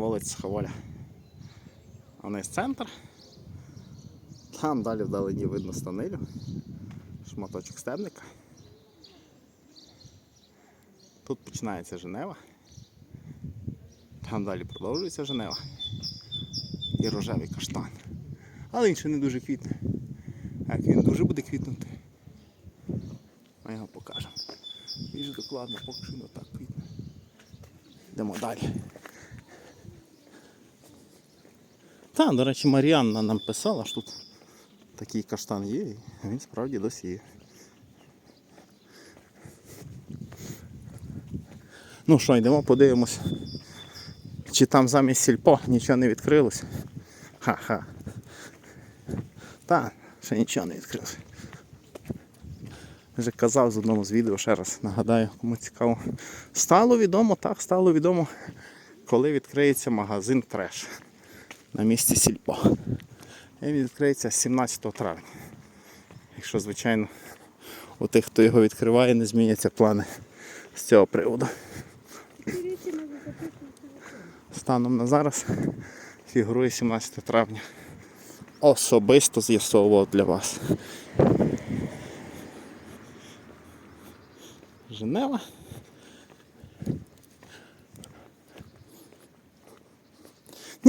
вулиця Хаволя. А вниз центр. Там далі вдалині видно станилю. Шматочок стебника. Тут починається Женева. Там далі продовжується Женева. І рожевий каштан. Але він ще не дуже квітне. А як він дуже буде квітнути, ми його покажемо. Більш докладно, поки що так квітне. Йдемо далі. Та, до речі, Маріанна нам писала, що тут такий каштан є, і він справді досі є. Ну що, йдемо подивимось, чи там замість сільпо нічого не відкрилось. Ха-ха. Та, ще нічого не відкрилось. Вже казав з одному з відео, ще раз нагадаю, кому цікаво. Стало відомо, так, стало відомо, коли відкриється магазин Треш на місці Сільпо. І він відкриється 17 травня. Якщо, звичайно, у тих, хто його відкриває, не зміняться плани з цього приводу. Станом на зараз фігурує 17 травня. Особисто з'ясовував для вас. Женева.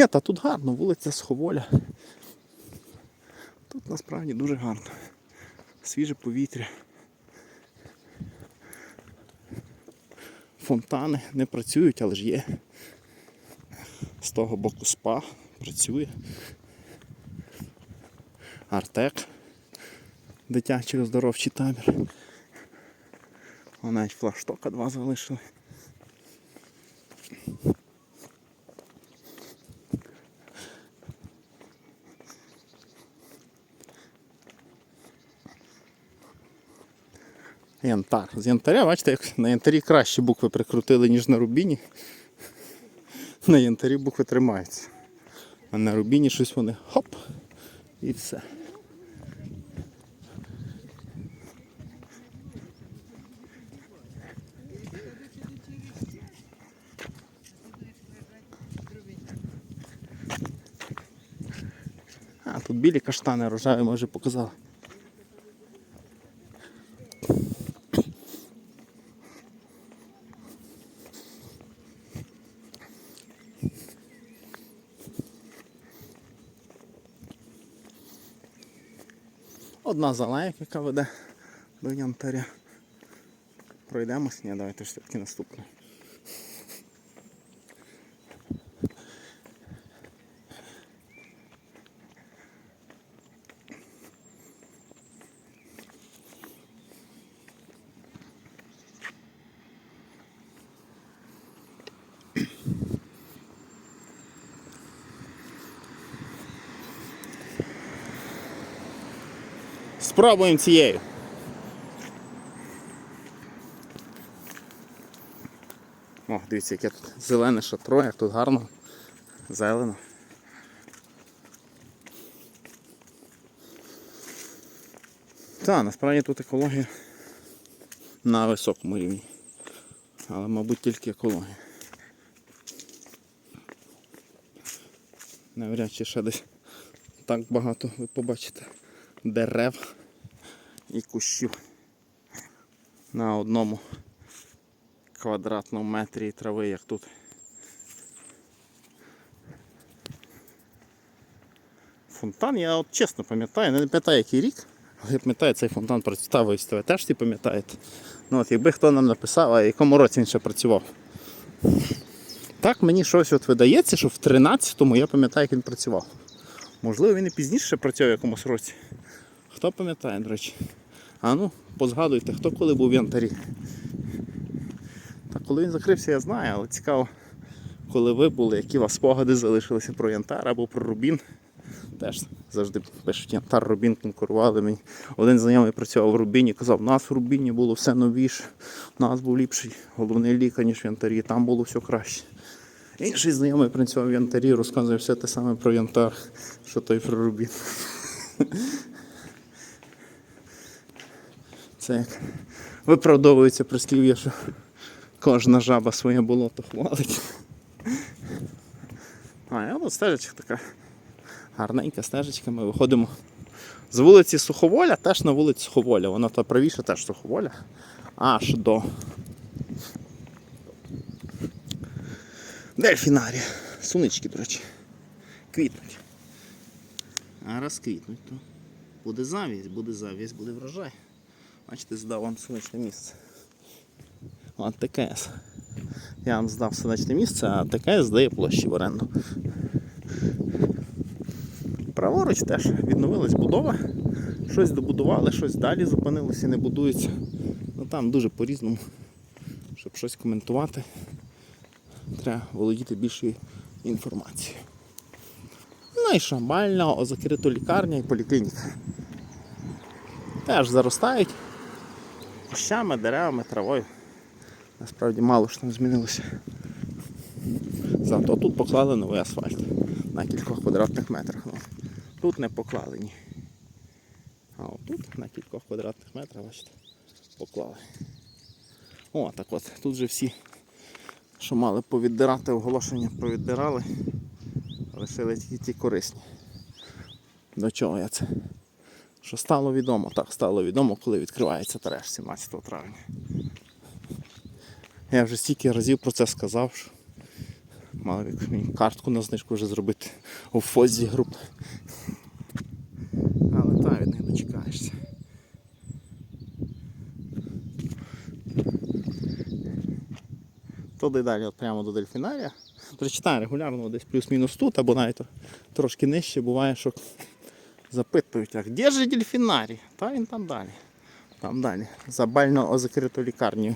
Ні, та тут гарно, вулиця Сховоля. Тут насправді дуже гарно. Свіже повітря. Фонтани не працюють, але ж є. З того боку спа працює. Артек. Дитячий оздоровчий табір. О, навіть флагштока два залишили. Янтар. З янтаря, бачите, як на янтарі кращі букви прикрутили, ніж на рубіні. На янтарі букви тримаються. А на рубіні щось вони хоп і все. А, тут білі каштани рожеві ми вже показали. Одна з алеїк, яка веде до Янтаря. Пройдемось, ні, давайте ж все-таки наступне. Спробуємо цією. О, дивіться, яке тут зелене шатро, як тут гарно, зелено. Так, насправді тут екологія на високому рівні. Але, мабуть, тільки екологія. Навряд чи ще десь так багато ви побачите дерев і кущів на одному квадратному метрі трави, як тут. Фонтан, я от чесно пам'ятаю, не пам'ятаю який рік, але я пам'ятаю, цей фонтан працював і ви теж всі пам'ятаєте. Ну от якби хто нам написав, а якому році він ще працював. Так мені щось от видається, що в 13-му я пам'ятаю, як він працював. Можливо, він і пізніше ще працював в якомусь році. Хто пам'ятає, до речі? А ну, позгадуйте, хто коли був в янтарі. Та коли він закрився, я знаю, але цікаво, коли ви були, які у вас спогади залишилися про янтар або про рубін. Теж завжди пишуть, янтар, рубін конкурували мені. Один знайомий працював в Рубіні, казав, у нас в Рубіні було все новіше, у нас був ліпший головний лікар, ніж в янтарі, там було все краще. Інший знайомий працював в янтарі, розказує все те саме про янтар, що той про Рубін. Це як виправдовується прислів'я, що кожна жаба своє болото хвалить. А, от стежечка така. Гарненька стежечка. Ми виходимо з вулиці Суховоля, теж на вулиці Суховоля. Вона та правіше теж Суховоля. Аж до. Дельфінарія. Сунички, до речі. Квітнуть. А раз квітнуть, то буде завість, буде завість, буде врожай. Бачите, здав вам сонячне місце. От ТКС. Я вам здав сонячне місце, а ТКС здає площі в оренду. Праворуч теж відновилась будова. Щось добудували, щось далі зупинилося і не будується. Ну там дуже по-різному. Щоб щось коментувати, треба володіти більшою інформацією. Ну і шамбальна, закриту лікарня і поліклініка. Теж заростають кущами, деревами, травою. Насправді мало що там змінилося. Зато тут поклали новий асфальт на кількох квадратних метрах. Ну, тут не поклали ні. А отут на кількох квадратних метрах, бачите, поклали. О, так от, тут же всі, що мали повіддирати оголошення, повіддирали, лишили тільки ті корисні. До чого я це? Що стало відомо? Так, стало відомо, коли відкривається треш 17 травня. Я вже стільки разів про це сказав, що мав мені картку на знижку вже зробити у фозі груп. Але та від них дочекаєшся. Туди далі от прямо до дельфінарія. Та, регулярно десь плюс-мінус тут, або навіть трошки нижче буває, що запитують, а де ж дельфінарій? Та він там далі. Там далі. За бально закриту лікарню.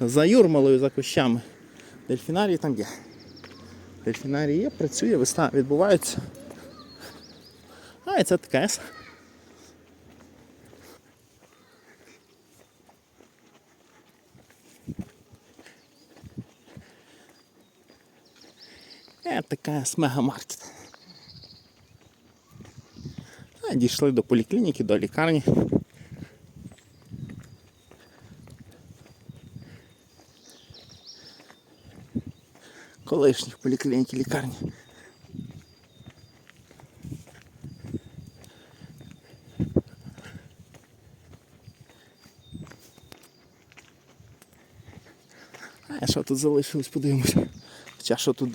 За Юрмалою, за кущами. Дельфінарій там є. Дельфінарій є, працює, весна відбувається. А, і це ТКС. Е, ТКС мегамаркет. А, дійшли до поліклініки, до лікарні. Колишніх поліклініки лікарні. А що тут залишилось, подивимося. Хоча що тут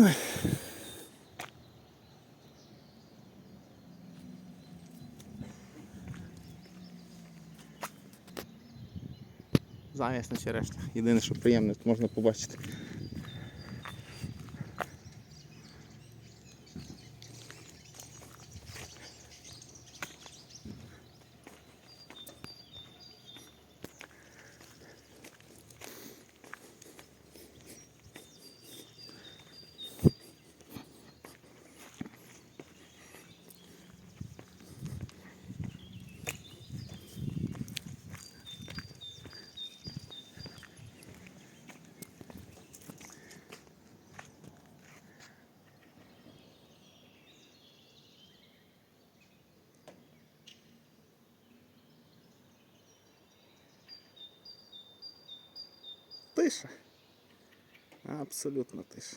дивитися. Завість на черешнях. Єдине, що приємне, можна побачити. Тиша. Абсолютно тиша.